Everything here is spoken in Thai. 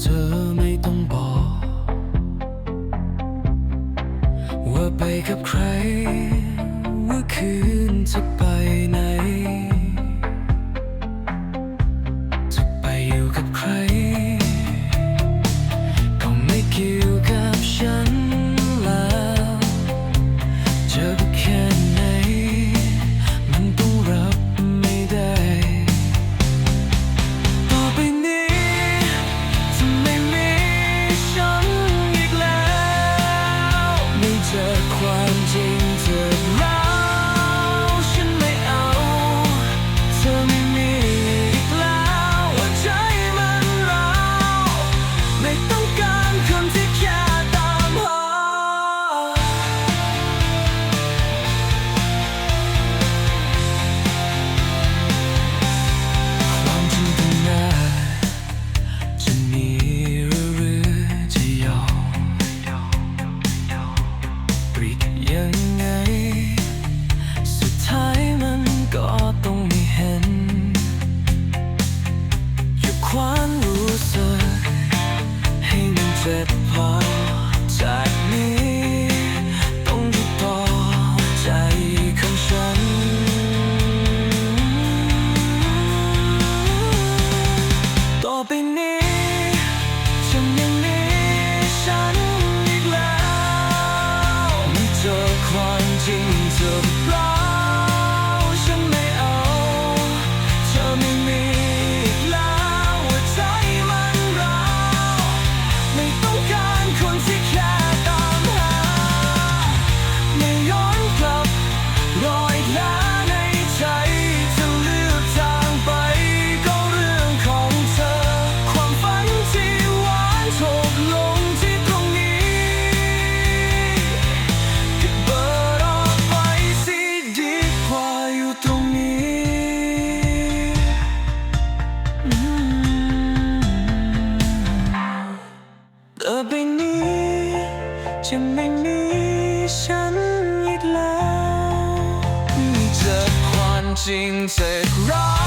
เธอไม่ต้องบอก ว่าไปกับใคร ว่าคืนจะไปไหน good ช่มีฉันอีกแล้วเจอความจริงเจ็ดร้า